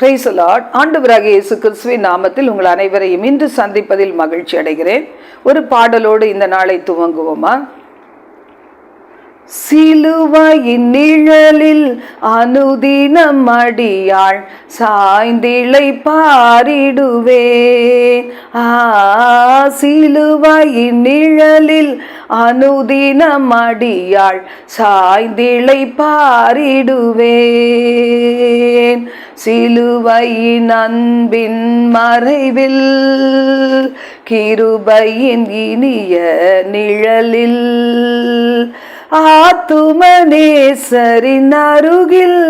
பிரைசலாட் ஆண்டவராக இயேசு கிறிஸ்துவின் நாமத்தில் உங்கள் அனைவரையும் இன்று சந்திப்பதில் மகிழ்ச்சி அடைகிறேன். ஒரு பாடலோடு இந்த நாளை துவங்குவோமா? சிலுவையின் நிழலில் அனுதினம் அடியாள் சாய்ந்திளை பாரிடுவே. ஆ சிலுவையின் நிழலில் அனுதினம் அடியாள் சாய்ந்திளை பாரிடுவேன். சிலுவையின் அன்பின் மறைவில் கிருபையின் இனிய நிழலில் ஆத்துமனேசரின் அருகில்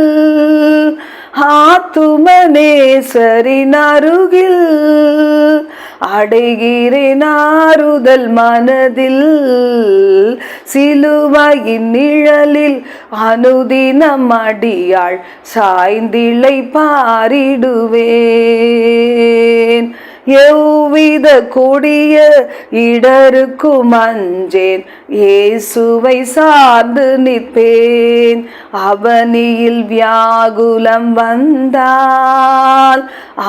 ஆத்துமனேசரின் அருகில் அடைகிறேன் ஆறுதல் மனதில் சிலுவாயின் நிழலில் அனுதினம் அடியாள் சாய்ந்திளை பாரிடுவேன். எவ்வித கொடிய இடருக்கும் அஞ்சேன். இயேசுவை சார்ந்து நிற்பேன். அவனியில் வியாகுலம் வந்தால்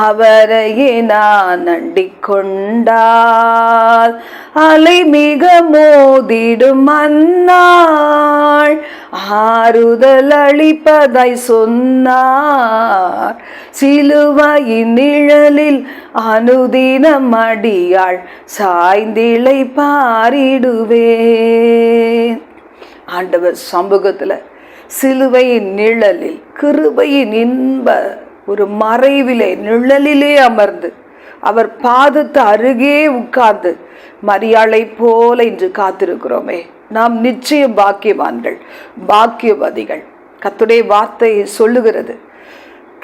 அவரையே நான் அண்டிக் கொண்டால் அலை மிக மோதிடும் அன்னாள் ஆறுதல் அளிப்பதை சொன்னார். சிலுவையின் நிழலில் அனு அனுதினம் அடியாள் சாய்ந்திளை பாரிடுவேன். ஆண்டவர் சமூகத்தில் சிலுவையின் நிழலில் கிருபையின் இன்ப ஒரு மறைவிலே நிழலிலே அமர்ந்து அவர் பாதத்து அருகே உட்கார்ந்து மரியாளை போல இன்று காத்திருக்கிறோமே. நாம் நிச்சயம் பாக்கியவான்கள் பாக்கியவதிகள். கத்துடைய வார்த்தையை சொல்லுகிறது.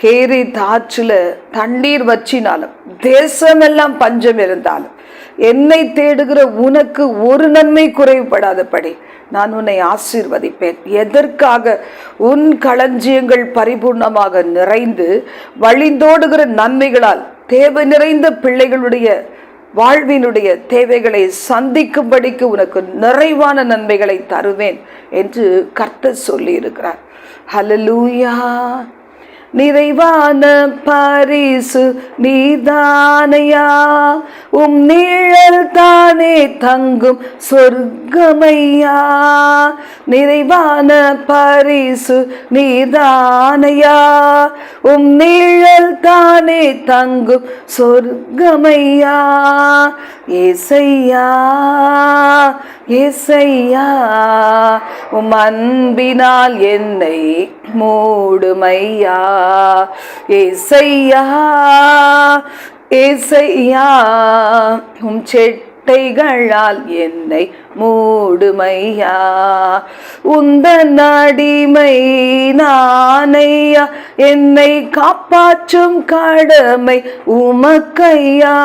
கேரி தாற்றில் தண்ணீர் வச்சினாலும் தேசமெல்லாம் பஞ்சம் இருந்தாலும் என்னை தேடுகிற உனக்கு ஒரு நன்மை குறைவுபடாதபடி நான் உன்னை ஆசீர்வதிப்பேன். எதற்காக? உன் களஞ்சியங்கள் பரிபூர்ணமாக நிறைந்து வழிந்தோடுகிற நன்மைகளால் தேவை நிறைந்த பிள்ளைகளுடைய வாழ்வினுடைய தேவைகளை சந்திக்கும்படிக்கு உனக்கு நிறைவான நன்மைகளை தருவேன் என்று கர்த்தர் சொல்லியிருக்கிறார். ஹலலூயா நிறைவான பரிசு நீதானையா? உம் நீழல் தானே தங்கும் சொர்க்கமையா? நிறைவான பரிசு நீதானையா? உம் நீழல் தானே தங்கும் சொர்க்கமையா? ஏசையா ஏசையா உம் அன்பினால் என்னை மூடுமையா? ஏசையா ஏசையா உம் செட்டைகளால் என்னை மூடுமையா? உந்தன் அடிமை நானையா? என்னை காப்பாற்றும் கடமை உமக்கையா?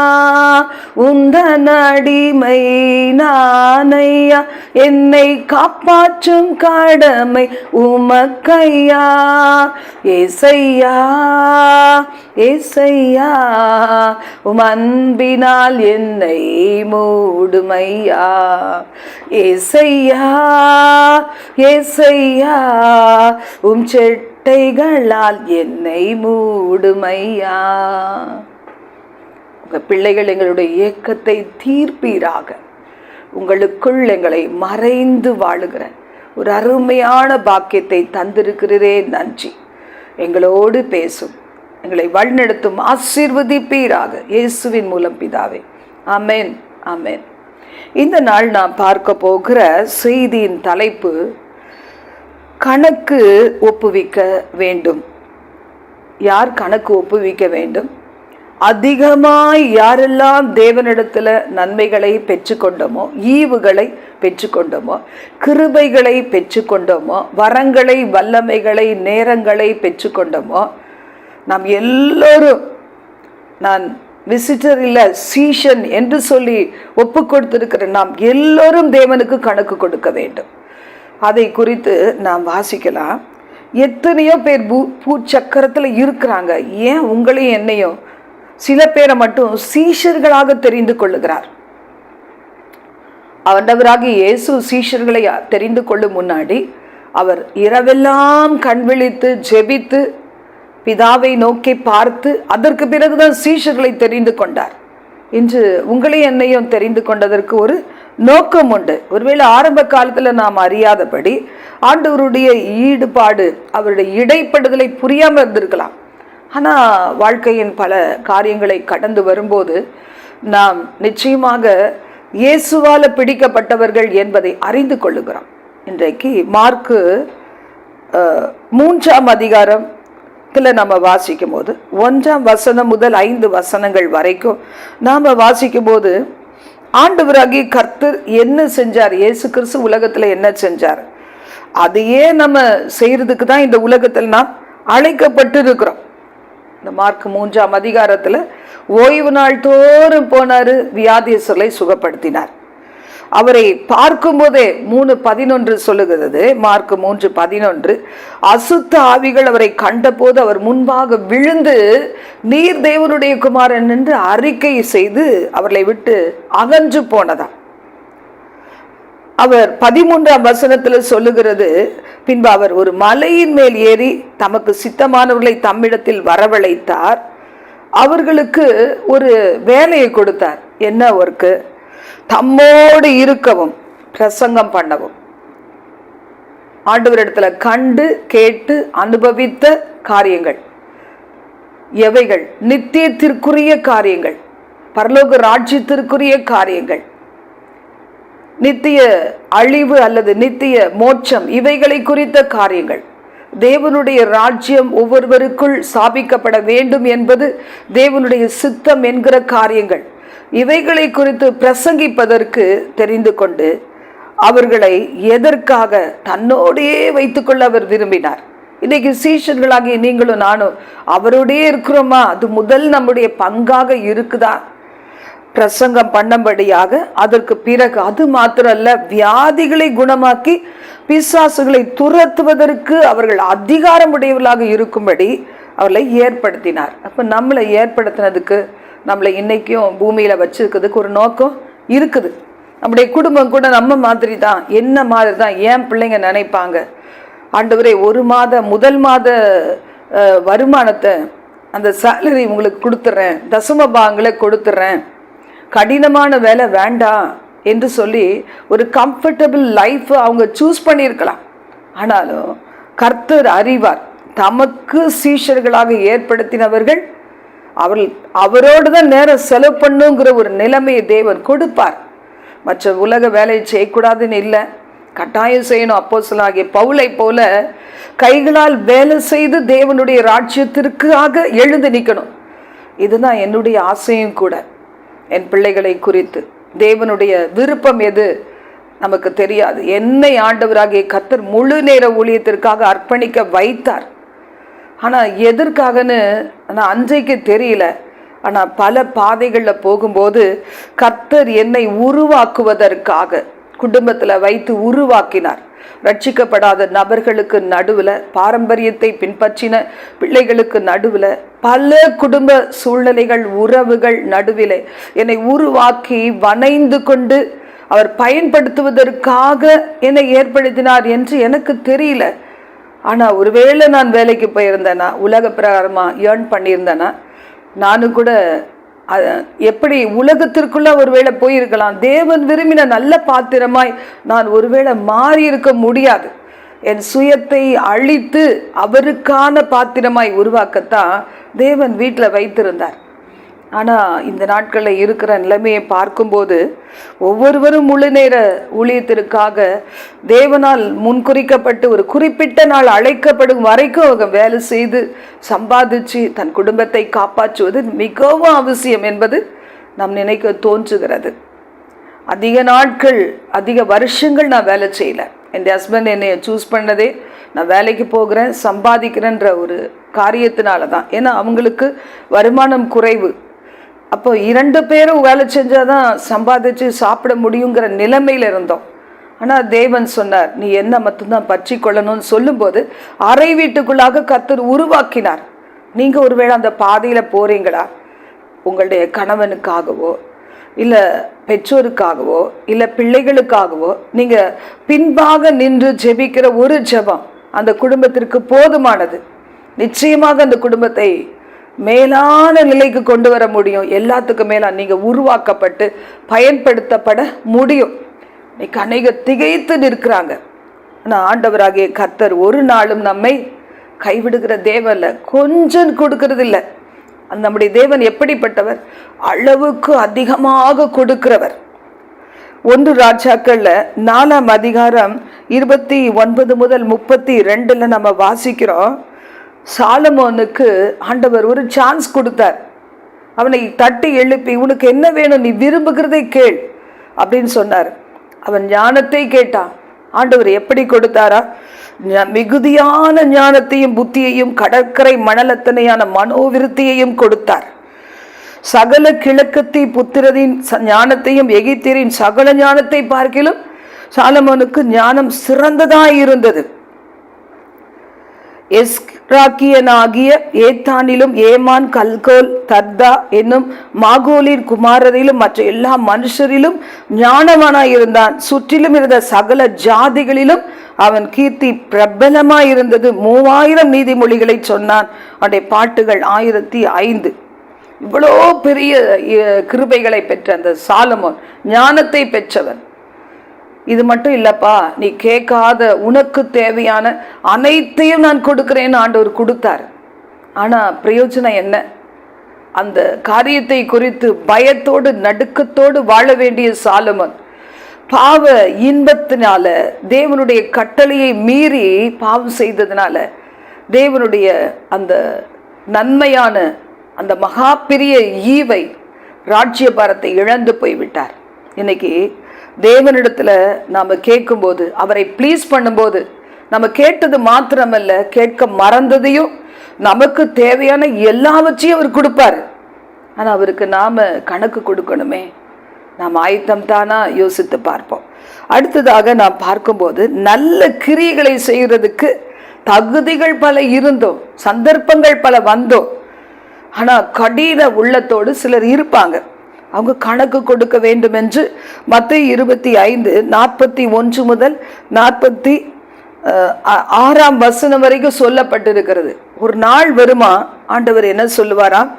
உந்தன் அடிமை நானையா? என்னை காப்பாற்றும் கடமை உமக்கையா? ஏசையா ஏசையா உம் அன்பினால் என்னை மூடுமையா? ஏசையா ஏசையா உம் செட்டைகளால் என்னை மூடுமையா. உங்க பிள்ளைகள் எங்களுடைய இயக்கத்தை தீர்ப்பீராக. உங்களுக்குள் எங்களை மறைந்து வாழுகிற ஒரு அருமையான பாக்கியத்தை தந்திருக்கிறதே நன்றி. எங்களோடு பேசும் எங்களை வழிநடத்தும் ஆசீர்வதிப்பீராக இயேசுவின் மூலம் பிதாவே. அமேன் அமேன் இந்த நாள் நாம் பார்க்க போகிற செய்தியின் தலைப்பு கணக்கு ஒப்புவிக்க வேண்டும். யார் கணக்கு ஒப்புவிக்க வேண்டும்? அதிகமாய் யாரெல்லாம் தேவனிடத்தில் நன்மைகளை பெற்றுக்கொண்டோமோ ஈவுகளை பெற்றுக்கொண்டோமோ கிருபைகளை பெற்றுக்கொண்டோமோ வரங்களை வல்லமைகளை நேரங்களை பெற்றுக்கொண்டோமோ நாம் எல்லோரும் நான் விசிட்டர் இல்லை சீஷன் என்று சொல்லி ஒப்பு கொடுத்திருக்கிற நாம் எல்லோரும் தேவனுக்கு கணக்கு கொடுக்க வேண்டும். அதை குறித்து நாம் வாசிக்கலாம். எத்தனையோ பேர் பூ பூச்சக்கரத்தில் இருக்கிறாங்க. ஏன் உங்களையும் என்னையும்? சில பேரை மட்டும் சீஷர்களாக தெரிந்து கொள்ளுகிறார். ஆண்டவராகிய இயேசு சீஷர்களை தெரிந்து கொள்ளும் முன்னாடி அவர் இரவெல்லாம் கண் விழித்து ஜெபித்து பிதாவை நோக்கி பார்த்து அதற்கு பிறகுதான் சீஷர்களை தெரிந்து கொண்டார். இன்று உங்களையும் என்னையும் தெரிந்து கொண்டதற்கு ஒரு நோக்கம் உண்டு. ஒருவேளை ஆரம்ப காலத்தில் நாம் அறியாதபடி ஆண்டவருடைய ஈடுபாடு அவருடைய இடைப்படுதலை புரியாமல் இருந்திருக்கலாம். ஆனால் வாழ்க்கையின் பல காரியங்களை கடந்து வரும்போது நாம் நிச்சயமாக இயேசுவால் பிடிக்கப்பட்டவர்கள் என்பதை அறிந்து கொள்ளுகிறோம். இன்றைக்கு மார்க்கு மூன்றாம் அதிகாரம் இதில் நம்ம வாசிக்கும் போது ஒன்றாம் வசனம் முதல் ஐந்து வசனங்கள் வரைக்கும் நாம் வாசிக்கும் போது ஆண்டவராகி கர்த்தர் என்ன செஞ்சார்? இயேசு கிறிஸ்து உலகத்தில் என்ன செஞ்சார்? அதையே நம்ம செய்கிறதுக்கு தான் இந்த உலகத்தில் நாம் அழைக்கப்பட்டு இருக்கிறோம் இந்த மார்க் மூன்றாம் அதிகாரத்தில் ஓய்வு நாள் தோறும் போனார் வியாதியசலை சுகப்படுத்தினார். அவரை பார்க்கும்போதே மூணு பதினொன்று சொல்லுகிறது. மார்க் மூன்று பதினொன்று. அசுத்த ஆவிகள் அவரை கண்டபோது அவர் முன்பாக விழுந்து நீர் தேவனுடைய குமாரன் என்று அறிக்கை செய்து அவர்களை விட்டு அகன்று போனதா அவர் பதிமூன்றாம் வசனத்தில் சொல்லுகிறது பின்பு அவர் ஒரு மலையின் மேல் ஏறி தமக்கு சித்தமானவர்களை தம்மிடத்தில் வரவழைத்தார். அவர்களுக்கு ஒரு வேலையை கொடுத்தார். என்ன ஒர்க்கு தம்மோடு இருக்கவும் பிரசங்கம் பண்ணவும். ஆண்டவரிடத்துல கண்டு கேட்டு அனுபவித்த காரியங்கள். எவைகள்? நித்தியத்திற்குரிய காரியங்கள். பரலோக ராஜ்யத்திற்குரிய காரியங்கள். நித்திய அழிவு அல்லது நித்திய மோட்சம் இவைகளை குறித்த காரியங்கள். தேவனுடைய ராஜ்யம் ஒவ்வொருவருக்குள் ஸ்தாபிக்கப்பட வேண்டும் என்பது தேவனுடைய சித்தம் என்கிற காரியங்கள். இவைகளை குறித்து பிரசங்கிப்பதற்கு தெரிந்து கொண்டு அவர்களை எதற்காக தன்னோடையே வைத்துக்கொள்ள அவர் விரும்பினார். இன்னைக்கு சீஷர்களாகிய நீங்களும் நானும் அவரோடே இருக்கிறோமா? அது முதல் நம்முடைய பங்காக இருக்குதா? பிரசங்கம் பண்ணபடியாக அதற்கு பிறகு அது மாத்திரல்ல வியாதிகளை குணமாக்கி பிசாசுகளை துரத்துவதற்கு அவர்கள் அதிகாரம் உடையவர்களாக இருக்கும்படி அவர்களை ஏற்படுத்தினார். அப்போ நம்மளை ஏற்படுத்தினதுக்கு நம்மளை இன்றைக்கும் பூமியில் வச்சுருக்கிறதுக்கு ஒரு நோக்கம் இருக்குது. நம்முடைய குடும்பம் கூட நம்ம மாதிரி தான் என்ன மாதிரி தான் ஏன் பிள்ளைங்க நினைப்பாங்க? ஆண்டவரே ஒரு மாத முதல் மாத வருமானத்தை அந்த சேலரி உங்களுக்கு கொடுத்துட்றேன் தசம பாங்களை கொடுத்துட்றேன் கடினமான வேலை வேண்டாம் என்று சொல்லி ஒரு கம்ஃபர்டபுள் லைஃப் அவங்க சூஸ் பண்ணியிருக்கலாம். ஆனாலும் கர்த்தர் அறிவார். தமக்கு சீஷர்களாக ஏற்படுத்தினவர்கள் அவள் அவரோடு தான் நேரம் செலவு பண்ணுங்கிற ஒரு நிலைமையை தேவன் கொடுப்பார். மற்ற உலக வேலையை செய்யக்கூடாதுன்னு இல்லை. கட்டாயம் செய்யணும் அப்போ ஆகிய பவுலை போல கைகளால் வேலை செய்து தேவனுடைய ராஜ்யத்திற்காக எழுந்து நிற்கணும் இதுதான் என்னுடைய ஆசையும் கூட. என் பிள்ளைகளை குறித்து. தேவனுடைய விருப்பம் எது? நமக்கு தெரியாது. என்னை ஆண்டவராகிய கத்தர் முழு நேர ஊழியத்திற்காக அர்ப்பணிக்க வைத்தார். ஆனால் எதற்காகன்னு நான் அன்றைக்கு தெரியல. ஆனால் பல பாதைகளில் போகும்போது கர்த்தர் என்னை உருவாக்குவதற்காக குடும்பத்தில் வைத்து உருவாக்கினார். ரட்சிக்கப்படாத நபர்களுக்கு நடுவில் பாரம்பரியத்தை பின்பற்றின பிள்ளைகளுக்கு நடுவில் பல குடும்ப சூழ்நிலைகள் உறவுகள் நடுவில் என்னை உருவாக்கி வணைந்து கொண்டு அவர் பயன்படுத்துவதற்காக என்னை ஏற்படுத்தினார் என்று எனக்கு தெரியல. ஆனால் ஒருவேளை நான் வேலைக்கு போயிருந்தேனா உலக பிரகாரமாக ஏர்ன் பண்ணியிருந்தேன்னா நானும் கூட எப்படி உலகத்திற்குள்ள ஒருவேளை போயிருக்கலாம். தேவன் விரும்பின நல்ல பாத்திரமாய் நான் ஒருவேளை மாறி இருக்க முடியாது. என் சுயத்தை அழித்து அவருக்கான பாத்திரமாய் உருவாக்கத்தான் தேவன் வீட்டில் வைத்திருந்தார். ஆனால் இந்த நாட்களில் இருக்கிற நிலைமையை பார்க்கும்போது ஒவ்வொருவரும் முழு நேர ஊழியத்திற்காக தேவனால் முன்குறிக்கப்பட்டு ஒரு குறிப்பிட்ட நாள் அழைக்கப்படும் வரைக்கும் அவங்க வேலை செய்து சம்பாதிச்சு தன் குடும்பத்தை காப்பாற்றுவது மிகவும் அவசியம் என்பது நம் நினைக்க தோன்றுகிறது. அதிக நாட்கள் அதிக வருஷங்கள் நான் வேலை செய்யல. என் ஹஸ்பண்ட் என்னை சூஸ் பண்ணதே நான் வேலைக்கு போகிறேன் சம்பாதிக்கிறேன்ற ஒரு காரியத்தினால தான் ஏன்னா அவங்களுக்கு வருமானம் குறைவு. அப்போ இரண்டு பேரும் வேலை செஞ்சால் தான் சம்பாதிச்சு சாப்பிட முடியுங்கிற நிலைமையில் இருந்தோம். ஆனால் தேவன் சொன்னார் நீ என்ன மட்டும்தான் பற்றி கொள்ளணும்னு சொல்லும்போது அறை வீட்டுக்குள்ளாக கத்தர் உருவாக்கினார். நீங்கள் ஒருவேளை அந்த பாதையில் போகிறீங்களா உங்களுடைய கணவனுக்காகவோ இல்லை பெற்றோருக்காகவோ இல்லை பிள்ளைகளுக்காகவோ நீங்கள் பின்பாக நின்று ஜெபிக்கிற ஒரு ஜெபம் அந்த குடும்பத்திற்கு போதுமானது. நிச்சயமாக அந்த குடும்பத்தை மேலான நிலைக்கு கொண்டு வர முடியும். எல்லாத்துக்கும் மேலாக நீங்கள் உருவாக்கப்பட்டு பயன்படுத்தப்பட முடியும். இன்னைக்கு அநேக திகைத்து நிற்கிறாங்க. ஆனால் ஆண்டவராகிய கர்த்தர் ஒரு நாளும் நம்மை கைவிடுகிற தேவல்ல கொஞ்சம் கொடுக்கறதில்ல. அந்த நம்முடைய தேவன் எப்படிப்பட்டவர்? அளவுக்கு அதிகமாக கொடுக்கிறவர். ஒன்று ராஜாக்கள்ல நாலாம் அதிகாரம் இருபத்தி ஒன்பது முதல் முப்பத்தி ரெண்டுல நம்ம வாசிக்கிறோம். சாலமோனுக்கு ஆண்டவர் ஒரு சான்ஸ் கொடுத்தார். அவனை தட்டி எழுப்பி உனக்கு என்ன வேணும்? நீ விரும்புகிறதை கேள் அப்படின்னு சொன்னார். அவன் ஞானத்தை கேட்டான். ஆண்டவர் எப்படி கொடுத்தாரா? மிகுதியான ஞானத்தையும் புத்தியையும் கடற்கரை மணலத்தனையான மனோவிருத்தியையும் கொடுத்தார். சகல கிழக்கத்தை புத்திரரின் ச- ஞானத்தையும் எகித்திரின் சகல ஞானத்தை பார்க்கிலும் சாலமோனுக்கு ஞானம் சிறந்ததாக இருந்தது. எஸ்ராக்கியனாகிய ஏத்தானிலும் ஏமான் கல்கோல் தர்தா என்னும் மாகோலின் குமாரரிலும் மற்ற எல்லா மனுஷரிலும் ஞானவானாய் இருந்தான் சுற்றிலும் இருந்த சகல ஜாதிகளிலும் அவன் கீர்த்தி பிரபலமாய் இருந்தது மூவாயிரம் நீதிமொழிகளை சொன்னான். அவனுடைய பாட்டுகள் ஆயிரத்தி ஐந்து. இவ்வளோ பெரிய கிருபைகளை பெற்ற அந்த சாலமோன் ஞானத்தை பெற்றவன். இது மட்டும் இல்லப்பா நீ கேட்காத உனக்கு தேவையான அனைத்தையும் நான் கொடுக்கிறேன்னு ஆண்டவர் கொடுத்தார். ஆனால் பிரயோஜனம் என்ன? அந்த காரியத்தை குறித்து பயத்தோடு நடுக்கத்தோடு வாழ வேண்டிய சாலமன் பாவ இன்பத்தினால தேவனுடைய கட்டளையை மீறி பாவம் செய்ததுனால தேவனுடைய அந்த நன்மையான அந்த மகாபெரிய ஈவை ராஜ்யபாரத்தை இழந்து போய்விட்டார். இன்னைக்கு தேவனிடத்தில் நாம் கேட்கும்போது அவரை ப்ளீஸ் பண்ணும்போது நம்ம கேட்டது மாத்திரமல்ல கேட்க மறந்ததையும் நமக்கு தேவையான எல்லாவற்றையும் அவர் கொடுப்பாரு. ஆனால் அவருக்கு நாம் கணக்கு கொடுக்கணுமே. நாம் ஆயத்தம் தானா யோசித்து பார்ப்போம். அடுத்ததாக நாம் பார்க்கும்போது நல்ல கிரியைகளை செய்கிறதுக்கு தகுதிகள் பல இருந்தோம் சந்தர்ப்பங்கள் பல வந்தோம். ஆனால் கடின உள்ளத்தோடு சிலர் இருப்பாங்க. அவங்க கணக்கு கொடுக்க வேண்டும் என்று மத்திய இருபத்தி ஐந்து நாற்பத்தி ஒன்று முதல் நாற்பத்தி ஆறாம் வசனம் வரைக்கும் சொல்லப்பட்டிருக்கிறது. ஒரு நாள் வருமா? ஆண்டவர் என்ன சொல்லுவாராம்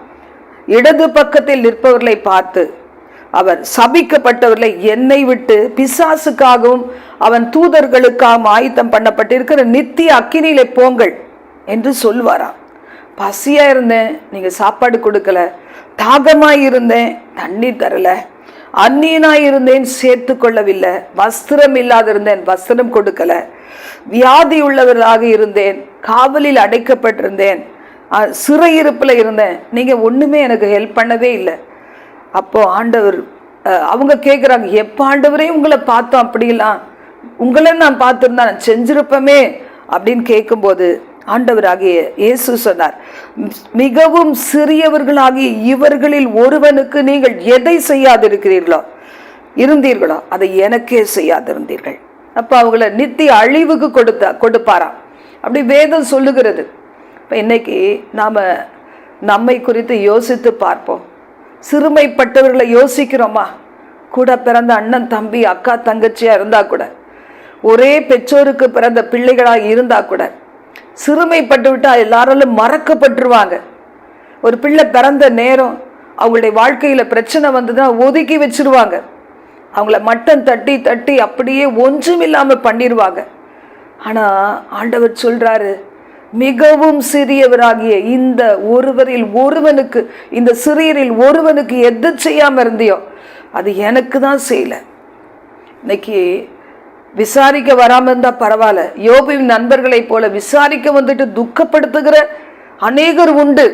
இடது பக்கத்தில் நிற்பவர்களை பார்த்து அவர் சபிக்கப்பட்டவர்களை என்னை விட்டு பிசாசுக்காகவும் அவன் தூதர்களுக்காகவும் ஆயத்தம் பண்ணப்பட்டிருக்கிற நித்திய அக்கினியிலே போங்கள் என்று சொல்வாராம் பசியா இருந்தேன் நீங்க சாப்பாடு கொடுக்கல தாகமாக இருந்தேன் தண்ணீர் தரல. அந்நியனாக இருந்தேன் சேர்த்து கொள்ளவில்லை. வஸ்திரம் இல்லாதிருந்தேன் வஸ்திரம் கொடுக்கல. வியாதி உள்ளவர்களாக இருந்தேன் காவலில் அடைக்கப்பட்டிருந்தேன். சிறையிருப்பில் இருந்தேன். நீங்கள் ஒன்றுமே எனக்கு ஹெல்ப் பண்ணவே இல்லை. அப்போ ஆண்டவர் அவங்க கேட்குறாங்க எப்போ ஆண்டவரே உங்களை பார்த்தோம்? அப்படிலாம் உங்களை நான் பார்த்துருந்தா நான் செஞ்சிருப்பமே அப்படின்னு கேட்கும்போது ஆண்டவராகிய இயேசு சொன்னார். மிகவும் சிறியவர்களாகிய இவர்களில் ஒருவனுக்கு நீங்கள் எதை செய்யாதிருக்கிறீர்களோ இருந்தீர்களோ அதை எனக்கே செய்யாதிருந்தீர்கள். அப்போ அவங்கள நித்திய அழிவுக்கு கொடுத்தா கொடுப்பாராம். அப்படி வேதம் சொல்லுகிறது. இப்போ இன்னைக்கு நாம் நம்மை குறித்து யோசித்து பார்ப்போம். சிறுமைப்பட்டவர்களை யோசிக்கிறோமா? கூட பிறந்த அண்ணன் தம்பி அக்கா தங்கச்சியாக இருந்தால் கூட ஒரே பெற்றோருக்கு பிறந்த பிள்ளைகளாக இருந்தால் கூட சிறுமைப்பட்டு விட்டால் எல்லாராலும் மறக்கப்பட்டுருவாங்க. ஒரு பிள்ளை பிறந்த நேரம் அவங்களுடைய வாழ்க்கையில் பிரச்சனை வந்ததுன்னா ஒதுக்கி வச்சிருவாங்க. அவங்கள மட்டம் தட்டி தட்டி அப்படியே ஒன்றும் இல்லாமல் பண்ணிடுவாங்க ஆனால் ஆண்டவர் சொல்கிறாரு மிகவும் சிறியவராகிய இந்த ஒருவரில் ஒருவனுக்கு இந்த சிறியரில் ஒருவனுக்கு எது செய்யாமல் இருந்தியோ அது எனக்கு தான் செய்யலை. இன்னைக்கு விசாரிக்க வராமல் இருந்தால் பரவாயில்ல. யோபுவின் நண்பர்களைப் போல விசாரிக்க வந்துட்டு துக்கப்படுத்துகிற அநேகர் உண்டு.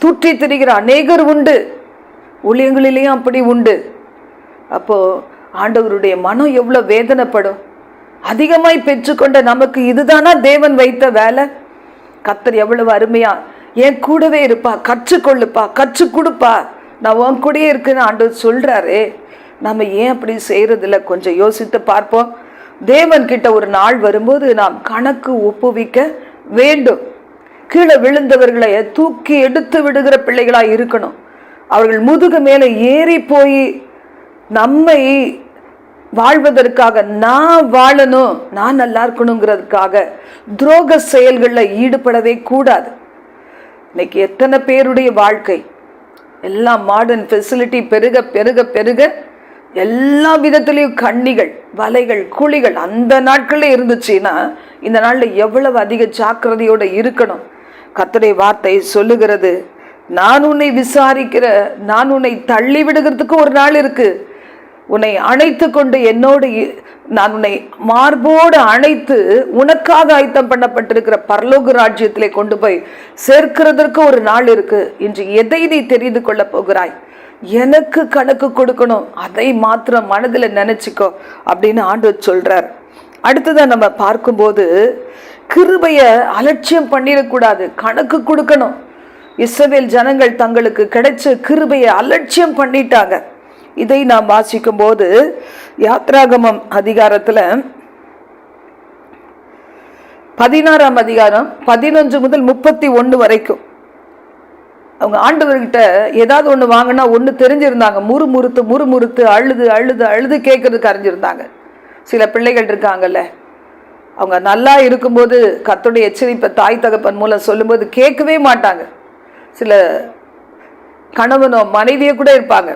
தூற்றி திரிகிற அநேகர் உண்டு. ஊழியங்களிலேயும் அப்படி உண்டு. அப்போது ஆண்டவருடைய மனம் எவ்வளோ வேதனைப்படும். அதிகமாய் பெற்றுக்கொண்ட நமக்கு இதுதானா தேவன் வைத்த வேலை? கத்தர் எவ்வளவு அருமையா. என் கூடவே இருப்பா கற்றுக்கொள்ளுப்பா கற்றுக் கொடுப்பா. நான் உன் கூடயே இருக்குன்னு ஆண்டவர் சொல்கிறாரு நம்ம ஏன் அப்படி செய்கிறதில்ல கொஞ்சம் யோசித்து பார்ப்போம். தேவன் கிட்ட ஒரு நாள் வரும்போது நாம் கணக்கு ஒப்புவிக்க வேண்டும். கீழே விழுந்தவர்களை தூக்கி எடுத்து விடுகிற பிள்ளைகளாக இருக்கணும். அவர்கள் முதுகு மேலே ஏறி போய் நம்மை வாழ்வதற்காக நான் வாழணும் நான் நல்லா இருக்கணுங்கிறதுக்காக துரோக செயல்களில் ஈடுபடவே கூடாது. இன்னைக்கு எத்தனை பேருடைய வாழ்க்கை? எல்லாம் மாடர்ன் ஃபெசிலிட்டி பெருக பெருக பெருக எல்லா விதத்துலேயும் கண்ணிகள் வலைகள் குழிகள் அந்த நாட்களில் இருந்துச்சுன்னா இந்த நாளில் எவ்வளவு அதிக ஜாக்கிரதையோடு இருக்கணும்? கர்த்தருடைய வார்த்தை சொல்லுகிறது நான் உன்னை விசாரிக்கிற நான் உன்னை தள்ளி விடுகிறதுக்கு ஒரு நாள் இருக்கு. உன்னை அணைத்து கொண்டு என்னோடு நான் உன்னை மார்போடு அணைத்து உனக்காக ஆயத்தம் பண்ணப்பட்டிருக்கிற பரலோக ராஜ்யத்திலே கொண்டு போய் சேர்க்கிறதற்கு ஒரு நாள் இருக்கு. இன்று எதை நீ தெரிந்து கொள்ளப் போகிறாய்? எனக்கு கணக்கு கொடுக்கணும். அதை மாத்திரம் மனதில் நினச்சிக்கோ அப்படின்னு ஆண்டவர் சொல்கிறார் அடுத்ததை நம்ம பார்க்கும்போது கிருபையை அலட்சியம் பண்ணிடக்கூடாது. கணக்கு கொடுக்கணும். இஸ்ரவேல் ஜனங்கள் தங்களுக்கு கிடைச்ச கிருபையை அலட்சியம் பண்ணிட்டாங்க. இதை நாம் வாசிக்கும் போது யாத்ராகமம் அதிகாரத்தில் பதினாறாம் அதிகாரம் பதினொன்று முதல் முப்பத்தி ஒன்று வரைக்கும். அவங்க ஆண்டவர்கிட்ட ஏதாவது ஒன்று வாங்கினா ஒன்று தெரிஞ்சிருந்தாங்க. முறுமுறுத்து முறுமுறுத்து அழுது அழுது அழுது கேட்கறதுக்கு அறிஞ்சிருந்தாங்க. சில பிள்ளைகள் இருக்காங்கல்ல. அவங்க நல்லா இருக்கும்போது கர்த்தருடைய எச்சரிப்பை தாய் தகப்பன் மூலம் சொல்லும்போது கேட்கவே மாட்டாங்க. சில கணவனோ மனைவியோ கூட இருப்பாங்க.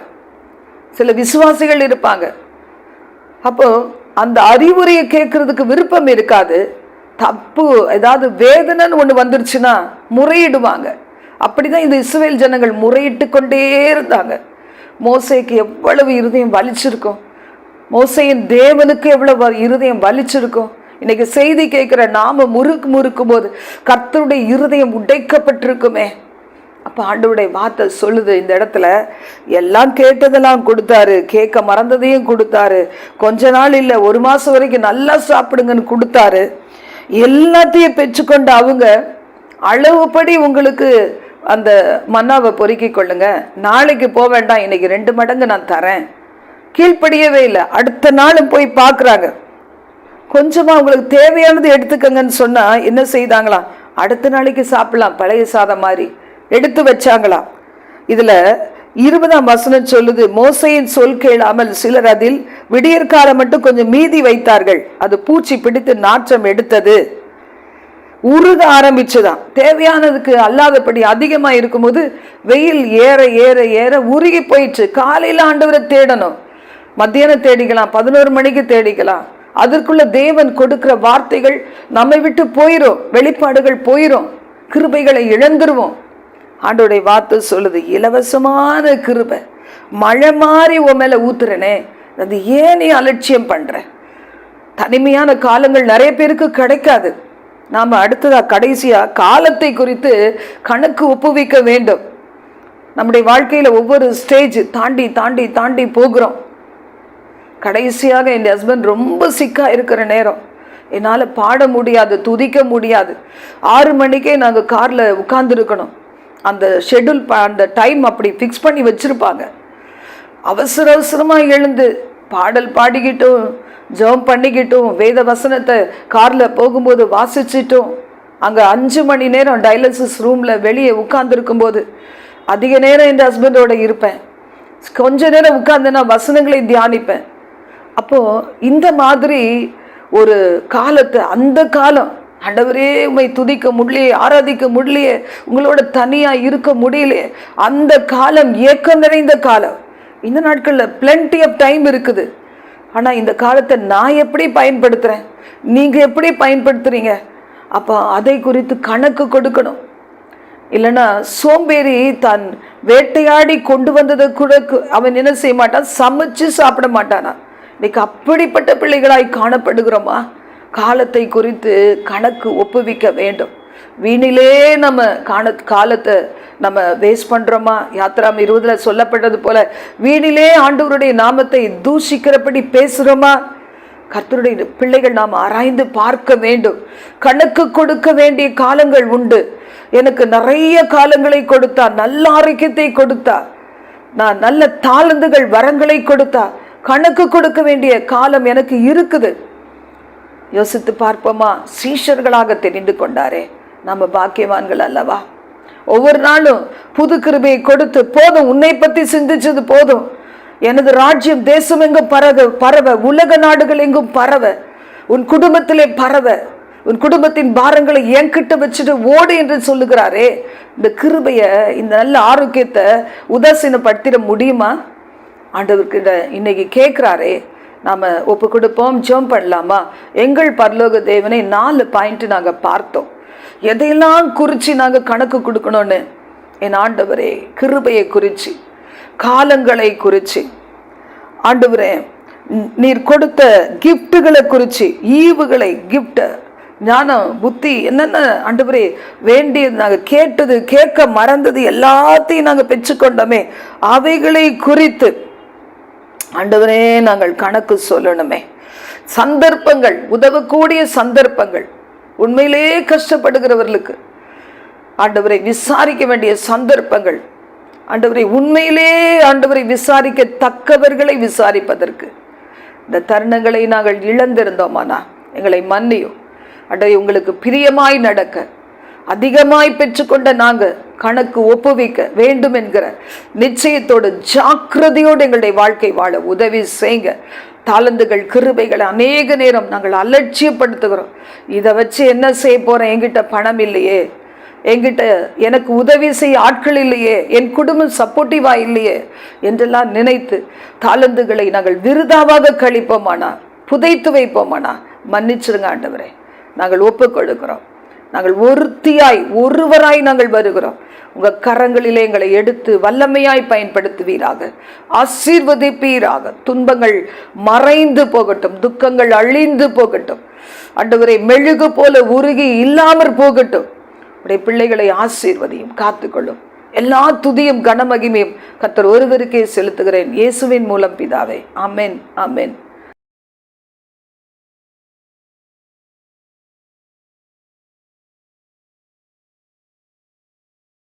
சில விசுவாசிகள் இருப்பாங்க. அப்போ அந்த அறிவுரையை கேட்கறதுக்கு விருப்பம் இருக்காது. தப்பு ஏதாவது வேதனைன்னு ஒன்று வந்துருச்சுன்னா முறையிடுவாங்க. அப்படி தான் இந்த இஸ்ரேல் ஜனங்கள் முறையிட்டு கொண்டே இருந்தாங்க. மோசைக்கு எவ்வளவு இருதயம் வலிச்சிருக்கும். மோசையின் தேவனுக்கு எவ்வளவு இருதயம் வலிச்சிருக்கும். இன்னைக்கு செய்தி கேட்குற நாம முறுக்கு முறுக்கும் போது கர்த்தருடைய இருதயம் உடைக்கப்பட்டிருக்குமே. அப்போ ஆண்டவருடைய வார்த்தை சொல்லுது இந்த இடத்துல எல்லாம் கேட்டதெல்லாம் கொடுத்தாரு கேட்க மறந்ததையும் கொடுத்தாரு. கொஞ்ச நாள் இல்லை ஒரு மாதம் வரைக்கும் நல்லா சாப்பிடுங்கன்னு கொடுத்தாரு. எல்லாத்தையும் பெற்றுக்கொண்டு அவங்க அளவுப்படி உங்களுக்கு அந்த மன்னாவை பொறுக்கி கொள்ளுங்க. நாளைக்கு போக வேண்டாம். இன்னைக்கு ரெண்டு மடங்கு நான் தரேன். கீழ்ப்படியவே இல்லை. அடுத்த நாளும் போய் பார்க்குறாங்க. கொஞ்சமாக உங்களுக்கு தேவையானது எடுத்துக்கங்கன்னு சொன்னால் என்ன செய்தாங்களாம்? அடுத்த நாளைக்கு சாப்பிடலாம். பழைய சாதம் மாதிரி எடுத்து வச்சாங்களாம். இதில் இருபதாம் வசனம் சொல்லுது மோசையின் சொல் கேளாமல் சிலர் அதில் விடியற்காலம் மட்டும் கொஞ்சம் மீதி வைத்தார்கள். அது பூச்சி பிடித்து நாற்றம் எடுத்தது. உருக ஆரம்பிச்சுதான். தேவையானதுக்கு அல்லாதபடி அதிகமாக இருக்கும்போது வெயில் ஏற ஏற ஏற உருகி போயிடுச்சு காலையில் ஆண்டவரை தேடணும். மத்தியானம் தேடிக்கலாம் பதினோரு மணிக்கு தேடிக்கலாம். அதற்குள்ள தேவன் கொடுக்கிற வார்த்தைகள் நம்மை விட்டு போயிரும் வெளிப்பாடுகள் போயிரும். கிருபைகளை இழந்துருவோம். ஆண்டோடைய வார்த்தை சொல்லுது இலவசமான கிருபை. மழை மாதிரி உன் மேலே ஊத்துறனே அது ஏன் நீ அலட்சியம் பண்ணுற தனிமையான காலங்கள் நிறைய பேருக்கு கிடைக்காது. நாம் அடுத்ததாக கடைசியாக காலத்தை குறித்து கணக்கு ஒப்புவிக்க வேண்டும். நம்முடைய வாழ்க்கையில் ஒவ்வொரு ஸ்டேஜ் தாண்டி தாண்டி தாண்டி போகிறோம். கடைசியாக என் ஹஸ்பண்ட் ரொம்ப சிக்காக இருக்கிற நேரம். என்னால் பாட முடியாது துதிக்க முடியாது. ஆறு மணிக்கே நாங்கள் காரில் உட்காந்துருக்கணும் அந்த ஷெட்யூல் அந்த டைம் அப்படி ஃபிக்ஸ் பண்ணி வச்சுருப்பாங்க. அவசர அவசரமாக எழுந்து பாடல் பாடிக்கிட்டும் ஜெபம் பண்ணிக்கிட்டும் வேத வசனத்தை காரில் போகும்போது வாசிச்சிட்டும். அங்கே அஞ்சு மணி நேரம் டயாலிசிஸ் ரூமில் வெளியே உட்கார்ந்துருக்கும்போது அதிக நேரம் என் ஹஸ்பண்டோட இருப்பேன். கொஞ்ச நேரம் உட்கார்ந்து நான் வசனங்களை தியானிப்பேன். அப்போது இந்த மாதிரி ஒரு காலத்தை அந்த காலம் ஆண்டவரே உண்மை துதிக்க முடியலையே ஆராதிக்க முடியலையே உங்களோட தனியாக இருக்க முடியலையே அந்த காலம் ஏக்கம் நிறைந்த காலம். இந்த நாட்களில் பிளென்டி ஆஃப் டைம் இருக்குது. ஆனால் இந்த காலத்தை நான் எப்படி பயன்படுத்துகிறேன் நீங்கள் எப்படி பயன்படுத்துகிறீங்க அப்போ அதை குறித்து கணக்கு கொடுக்கணும். இல்லைன்னா சோம்பேறி தான் வேட்டையாடி கொண்டு வந்ததை கூட அவன் என்ன செய்ய மாட்டான்? சமைச்சு சாப்பிட மாட்டானா? இன்னைக்கு அப்படிப்பட்ட பிள்ளைகளாய் காணப்படுகிறோமா? காலத்தை குறித்து கணக்கு ஒப்புவிக்க வேண்டும். வீணிலே நம்ம காண காலத்தை நம்ம வேஸ்ட் பண்ணுறோமா யாத்திராம் இருபதில் சொல்லப்பட்டது போல வீணிலே ஆண்டவருடைய நாமத்தை தூஷிக்கிறபடி பேசுகிறோமா கர்த்தருடைய பிள்ளைகள் நாம் ஆராய்ந்து பார்க்க வேண்டும். கணக்கு கொடுக்க வேண்டிய காலங்கள் உண்டு. எனக்கு நிறைய காலங்களை கொடுத்தா நல்ல ஆரோக்கியத்தை கொடுத்தா நான் நல்ல தாளந்துகள் வரங்களை கொடுத்தா கணக்கு கொடுக்க வேண்டிய காலம் எனக்கு இருக்குது. யோசித்து பார்ப்போமா? சீஷர்களாக தெரிந்து கொண்டாரே. நம்ம பாக்கியவான்கள் அல்லவா? ஒவ்வொரு நாளும் புது கிருபையை கொடுத்து போதும். உன்னை பற்றி சிந்திச்சது போதும். எனது ராஜ்யம் தேசம் எங்கும் பரவ பரவ உலக நாடுகள் எங்கும் பரவ. உன் குடும்பத்திலே பரவ. உன் குடும்பத்தின் பாரங்களை என்கிட்ட வச்சுட்டு ஓடு என்று சொல்லுகிறாரே. இந்த கிருபைய இந்த நல்ல ஆரோக்கியத்தை உதாசீனப்படுத்திட முடியுமா? ஆண்டவருக்கு இன்னைக்கு கேட்குறாரே. நாம் ஒப்பு கொடுப்போம் ஜோம் பண்ணலாமா? எங்கள் பரலோக தேவனை நாலு பாயிண்ட் நாங்கள் பார்த்தோம். எதையெல்லாம் குறித்து நாங்கள் கணக்கு கொடுக்கணும்னு? என் ஆண்டவரே கிருபையை குறித்து காலங்களை குறித்து ஆண்டவரே நீர் கொடுத்த கிஃப்ட்டுகளை குறித்து ஈவுகளை கிஃப்ட்டை ஞானம் புத்தி என்னென்ன ஆண்டவரே வேண்டியது நாங்கள் கேட்டது கேட்க மறந்தது எல்லாத்தையும் நாங்கள் பெற்றுக்கொண்டோமே அவைகளை குறித்து. ஆண்டவரே நாங்கள் கணக்கு சொல்லணுமே. சந்தர்ப்பங்கள் உதவக்கூடிய சந்தர்ப்பங்கள் உண்மையிலேயே கஷ்டப்படுகிறவர்களுக்கு ஆண்டவரை விசாரிக்க வேண்டிய சந்தர்ப்பங்கள் ஆண்டவரை உண்மையிலே ஆண்டவரை விசாரிக்க தக்கவர்களை விசாரிப்பதற்கு இந்த தருணங்களை நாங்கள் இழந்திருந்தோமானா? எங்களை மன்னியும். அண்டை உங்களுக்கு பிரியமாய் நடக்க அதிகமாய் பெற்றுக்கொண்ட நாங்கள் கணக்கு ஒப்புவிக்க வேண்டும் என்கிற நிச்சயத்தோடு ஜாக்கிரதையோடு எங்களுடைய வாழ்க்கை வாழ உதவி செய்யுங்க தாளந்துகள் கிருபைகளை அநேக நேரம் நாங்கள் அலட்சியப்படுத்துகிறோம். இதை வச்சு என்ன செய்ய போகிறேன் என்கிட்ட பணம் இல்லையே. என்கிட்ட எனக்கு உதவி செய்ய ஆட்கள் இல்லையே. என் குடும்பம் சப்போர்ட்டிவாக இல்லையே என்றெல்லாம் நினைத்து தாளந்துகளை நாங்கள் விருதாவாக கழிப்போமானா புதைத்து வைப்போமானா மன்னிச்சிருங்க ஆண்டவரே. நாங்கள் ஒப்புக்கொடுக்கிறோம் நாங்கள் ஒருத்தியாய் ஒருவராய் நாங்கள் வருகிறோம். உங்கள் கரங்களிலே எங்களை எடுத்து வல்லமையாய் பயன்படுத்துவீராக. ஆசீர்வதிப்பீராக. துன்பங்கள் மறைந்து போகட்டும். துக்கங்கள் அழிந்து போகட்டும். அண்டவரை மெழுகு போல உருகி இல்லாமற் போகட்டும். உடைய பிள்ளைகளை ஆசீர்வதியும் காத்துக்கொள்ளும். எல்லா துதியும் கனமகிமையும் கத்தர் ஒருவருக்கே செலுத்துகிறேன். இயேசுவின் மூலம் பிதாவே. ஆமேன் ஆமேன்.